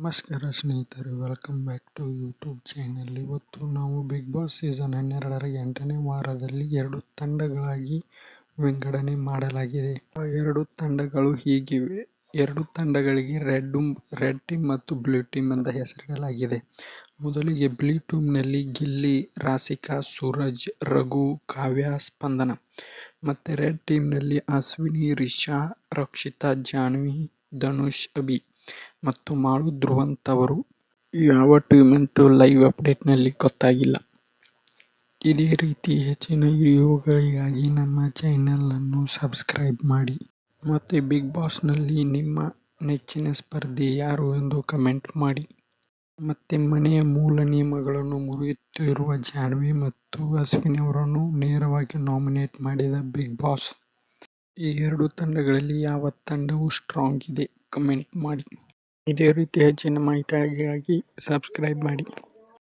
ನಮಸ್ಕಾರ ಸ್ನೇಹಿತರೆ welcome back to YouTube channel ಇವತ್ತು ನಾವು ಬಿಗ್ ಬಾಸ್ ಸೀಸನ್ ಹನ್ನೆರಡರ ಎಂಟನೇ ವಾರದಲ್ಲಿ ಎರಡು ತಂಡಗಳಾಗಿ ವಿಂಗಡಣೆ ಮಾಡಲಾಗಿದೆ. ಆ ಎರಡು ತಂಡಗಳು ಹೀಗಿವೆ. ಎರಡು ತಂಡಗಳಿಗೆ ರೆಡ್ ರೆಡ್ ಟೀಮ್ ಮತ್ತು ಬ್ಲೂ ಟೀಮ್ ಅಂತ ಹೆಸರಿಡಲಾಗಿದೆ. ಮೊದಲಿಗೆ ಬ್ಲೂ ಟೀಮ್ನಲ್ಲಿ ಗಿಲ್ಲಿ ರಾಸಿಕಾ ಸೂರಜ್, ರಘು, ಕಾವ್ಯ, ಸ್ಪಂದನ. ಮತ್ತು ರೆಡ್ ಟೀಮ್ನಲ್ಲಿ ಅಶ್ವಿನಿ, ರಿಷಾ, ರಕ್ಷಿತಾ, ಜಾನ್ವಿ, ಧನುಷ್, ಅಭಿ. ಮತ್ತು ಮಾಳು ಧ್ರುವಂತವರು ಯಾವ ಟೀಮ್ ಅಂತ ಲೈವ್ ಅಪ್ಡೇಟ್ನಲ್ಲಿ ಗೊತ್ತಾಗಿಲ್ಲ. ಇದೇ ರೀತಿ ಹೆಚ್ಚಿನ ವಿಡಿಯೋಗಳಿಗಾಗಿ ನಮ್ಮ ಚಾನಲನ್ನು ಸಬ್ಸ್ಕ್ರೈಬ್ ಮಾಡಿ. ಮತ್ತು ಬಿಗ್ ಬಾಸ್ನಲ್ಲಿ ನಿಮ್ಮ ನೆಚ್ಚಿನ ಸ್ಪರ್ಧಿ ಯಾರು ಎಂದು ಕಮೆಂಟ್ ಮಾಡಿ. ಮತ್ತೆ ಮನೆಯ ಮೂಲ ನಿಯಮಗಳನ್ನು ಮುರಿಯುತ್ತಿರುವ ಜಾನ್ವಿ ಮತ್ತು ಅಶ್ವಿನಿ ಅವರನ್ನು ನೇರವಾಗಿ ನಾಮಿನೇಟ್ ಮಾಡಿದ ಬಿಗ್ ಬಾಸ್. ಈ ಎರಡು ತಂಡಗಳಲ್ಲಿ ಯಾವ ತಂಡವು ಸ್ಟ್ರಾಂಗ್ ಇದೆ, ಕಮೆಂಟ್ ಮಾಡಿ. ಇದೇ ರೀತಿ ಹೆಚ್ಚಿನ ಮಾಹಿತಿಗಾಗಿ ಸಬ್ಸ್ಕ್ರೈಬ್ ಮಾಡಿ.